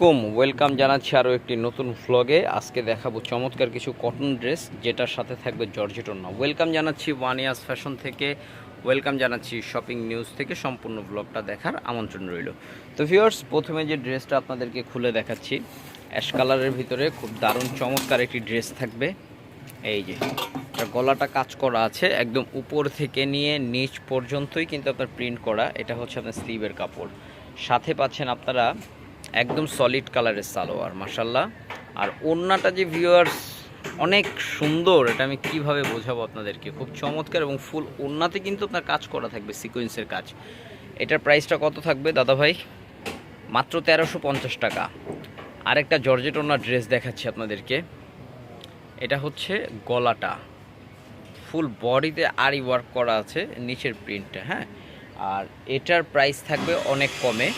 কুম ওয়েলকাম জানাচ্ছি আরও একটি নতুন ভ্লগে আজকে দেখাবো চমৎকার কিছু কটন ড্রেস যেটার সাথে থাকবে জর্জেট ওড়না ওয়েলকাম জানাচ্ছি ওয়ান ইয়ার্স ফ্যাশন থেকে। ওয়েলকাম জানাচ্ছি শপিং নিউজ থেকে। সম্পূর্ণ ভ্লগটা দেখার আমন্ত্রণ রইল। তো ভিউয়ার্স প্রথমে যে ড্রেসটা আপনাদেরকে খুলে দেখাচ্ছি অ্যাশ কালারের ভিতরে খুব দারুণ চমৎকার একটি ড্রেস থাকবে। এই যে গলাটা কাজ করা আছে, একদম উপর থেকে নিয়ে নিচ পর্যন্তই কিন্তু আপনার প্রিন্ট করা। এটা হচ্ছে আপনার স্লিভের কাপড়। সাথে পাচ্ছেন আপনারা একদম সলিড কালারের সালোয়ার মাসাল্লাহ আর ওড়নাটা যে ভিউয়ার্স অনেক সুন্দর, এটা আমি কীভাবে বোঝাবো আপনাদেরকে? খুব চমৎকার এবং ফুল ওড়নাতে কিন্তু আপনার কাজ করা থাকবে সিকোয়েন্সের কাজ। এটার প্রাইসটা কত থাকবে দাদা ভাই মাত্র তেরোশো পঞ্চাশ টাকা। আরেকটা জর্জেট ওড়না ড্রেস দেখাচ্ছি আপনাদেরকে। এটা হচ্ছে গলাটা। ফুল বডিতে আরি ওয়ার্ক করা আছে, নিচের প্রিন্টটা হ্যাঁ? আর এটার প্রাইস থাকবে অনেক কমে।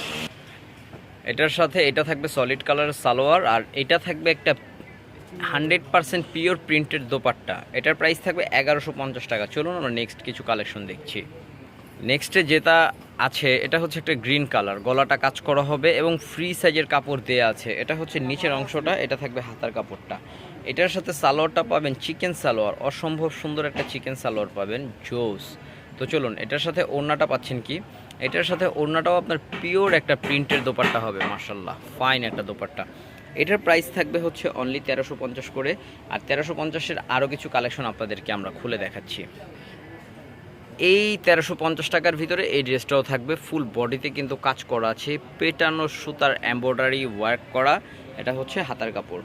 এটার সাথে এটা থাকবে সলিড কালারের সালোয়ার আর এটা থাকবে একটা hundred percent pure printed dupatta. এটার প্রাইস থাকবে এগারোশো পঞ্চাশ টাকা। চলুন আমরা নেক্সট কিছু কালেকশন দেখছি। নেক্সটে যেটা আছে, এটা হচ্ছে একটা গ্রিন কালার গলাটা কাজ করা হবে এবং ফ্রি সাইজের কাপড় দেয়া আছে। এটা হচ্ছে নিচের অংশটা, এটা থাকবে হাতার কাপড়টা। এটার সাথে সালোয়ারটা পাবেন চিকেন সালোয়ার। অসম্ভব সুন্দর একটা চিকেন সালোয়ার পাবেন। জোস। তো চলুন, এটার সাথে ওড়নাটা পাচ্ছেন কি? এটার সাথে ওড়নাটাও আপনার পিওর একটা প্রিন্টের দোপাট্টা হবে মার্শাল্লাহ ফাইন একটা দোপাট্টা। এটার প্রাইস থাকবে হচ্ছে অনলি তেরোশো পঞ্চাশ করে, আর তেরোশো পঞ্চাশের আরও কিছু কালেকশন আপনাদেরকে আমরা খুলে দেখাচ্ছি। এই তেরোশো পঞ্চাশ টাকার ভিতরে এই ড্রেসটাও থাকবে ফুল বডিতে কিন্তু কাজ করা আছে, পেটানো সুতার এমব্রয়ডারি ওয়ার্ক করা, এটা হচ্ছে হাতার কাপড়।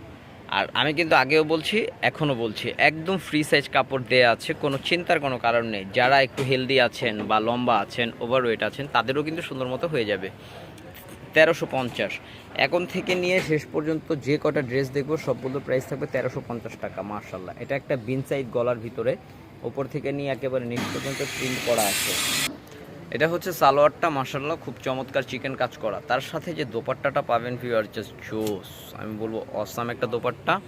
আর আমি কিন্তু আগেও বলছি, এখনও বলছি, একদম ফ্রি সাইজ কাপড় দেয়া আছে, কোনো চিন্তার কোনো কারণ নেই। যারা একটু হেলদি আছেন বা লম্বা আছেন ওভারওয়েট আছেন, তাদেরও কিন্তু সুন্দর মতো হয়ে যাবে। তেরোশো পঞ্চাশ। এখন থেকে নিয়ে শেষ পর্যন্ত যে কটা ড্রেস দেখব, সবগুলো প্রাইস থাকবে তেরোশো পঞ্চাশ টাকা মার্শাল্লাহ এটা একটা বিন সাইড গলার ভিতরে, ওপর থেকে নিয়ে একেবারে নিচ পর্যন্ত প্রিন্ট করা আছে। এটা হচ্ছে সালোয়ারটা মার্শাল্লাহ খুব চমৎকার চিকেন কাজ করা। তার সাথে যে দোপাট্টাটা পাবেন ভিউয়ার জাস্ট জোস আমি বলব অসাম একটা দোপাট্টা।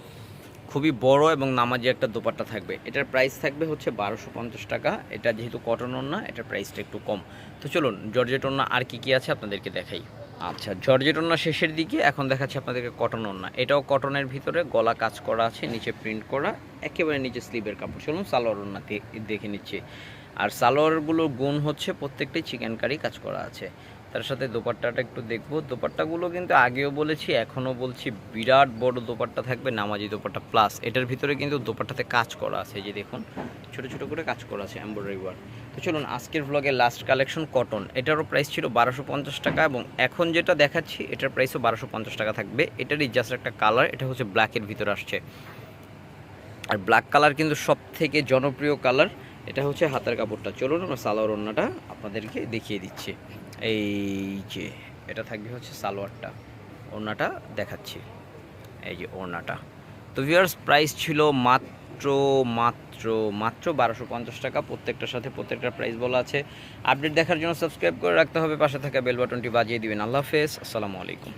খুবই বড় এবং নামাজি একটা দোপাট্টা থাকবে। এটার প্রাইস থাকবে হচ্ছে বারোশো পঞ্চাশ টাকা। এটা যেহেতু কটন ওড়না, এটার প্রাইসটা একটু কম। তো চলুন জর্জেট ওড়না আর কি কি আছে আপনাদেরকে দেখাই। আচ্ছা জর্জেট ওড়না শেষের দিকে এখন দেখাচ্ছি আপনাদেরকে কটন ওড়না। এটাও কটনের ভিতরে, গলা কাজ করা আছে, নিচে প্রিন্ট করা, একেবারে নিচে স্লিভের কাপড়। চলুন, সালোয়ার ওড়না দে- দেখে নিচ্ছি। আর সালোয়ারগুলোর গুণ হচ্ছে প্রত্যেকটাই চিকেন কারি কাজ করা আছে। তার সাথে দোপাট্টাটা একটু দেখব। দোপাট্টাগুলো কিন্তু আগেও বলেছি, এখনও বলছি বিরাট বড় দোপাট্টা থাকবে, নামাজি দোপাট্টা প্লাস এটার ভিতরে কিন্তু দোপাট্টাতে কাজ করা আছে যে দেখুন, ছোট ছোট করে কাজ করা আছে এমব্রয়ডারি ওয়ার্ক তো চলুন, আজকের ভ্লগের লাস্ট কালেকশন কটন এটারও প্রাইস ছিল বারোশো পঞ্চাশ টাকা এবং এখন যেটা দেখাচ্ছি, এটার প্রাইসও বারোশো পঞ্চাশ টাকা থাকবে। এটারই জাস্ট একটা কালার এটা হচ্ছে ব্ল্যাকের ভিতরে আসছে। আর ব্ল্যাক কালার কিন্তু সব থেকে জনপ্রিয় কালার এটা হচ্ছে হাতের কাপড়টা। চলুন আমরা সালোয়ার ওড়নাটা আপনাদেরকে দেখিয়ে দিচ্ছি। এই যে, এটা থাকবে হচ্ছে সালোয়ারটা। ওড়নাটা দেখাচ্ছি। এই যে ওড়নাটা। তো ভিউয়ার্স প্রাইস ছিল মাত্র মাত্র মাত্র বারোশো পঞ্চাশ টাকা। প্রত্যেকটার সাথে প্রত্যেকটার প্রাইস বলা আছে। আপডেট দেখার জন্য সাবস্ক্রাইব করে রাখতে হবে। পাশে থাকা বেল বাটনটি বাজিয়ে দিবেন। আল্লাহ হাফেজ। আসসালামু আলাইকুম।